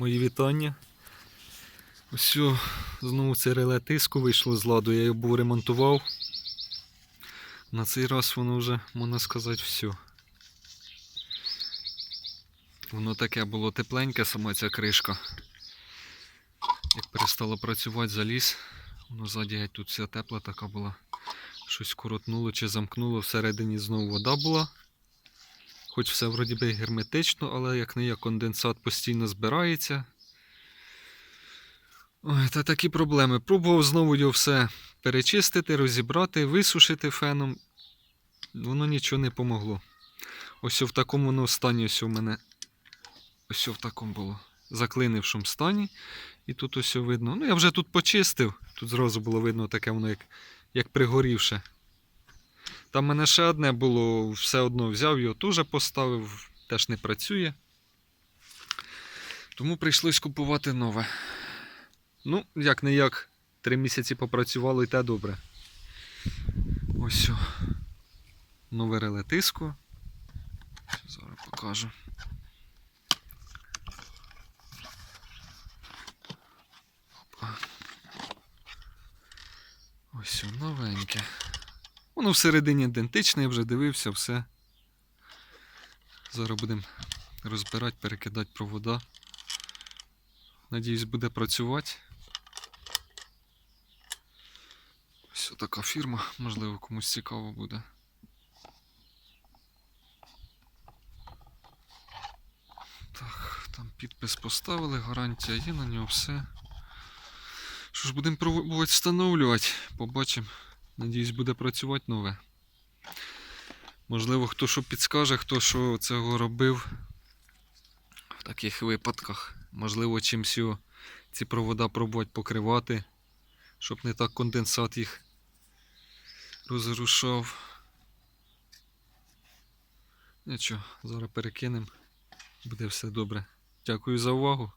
Мої вітання. Ось знову це реле тиску вийшло з ладу, я його був ремонтував. На цей раз воно вже, можна сказати, все. Воно таке було тепленьке, сама ця кришка. Як перестало працювати, заліз, воно ззаді геть тут вся тепла така була. Щось коротнуло чи замкнуло, всередині знову вода була. Хоч все вроді би герметично, але як не як конденсат постійно збирається. Ой, та такі проблеми. Пробував знову його все перечистити, розібрати, висушити феном. Воно нічого не помогло. Ось в такому воно стані ось у мене. Ось в такому було. Заклинившому стані. І тут ось видно. Ну, я вже тут почистив. Тут зразу було видно таке воно як, як пригорівше. Там мене ще одне було, все одно взяв його, теж поставив, теж не працює. Тому прийшлось купувати нове. Ну, як не як, три місяці попрацювало і те добре. Ось. Нове реле тиску. Зараз покажу. Опа. Ось новеньке. Воно всередині ідентичне, я вже дивився, все. Зараз будемо розбирати, перекидати провода. Надіюсь, буде працювати. Ось така фірма, можливо, комусь цікаво буде. Так, там підпис поставили, гарантія є на нього все. Що ж, будемо пробувати встановлювати, побачимо. Надіюсь, буде працювати нове. Можливо, хто що підскаже, хто що цього робив в таких випадках. Можливо, чимсь ці провода пробувати покривати, щоб не так конденсат їх розрушав. Нічого, зараз перекинемо. Буде все добре. Дякую за увагу.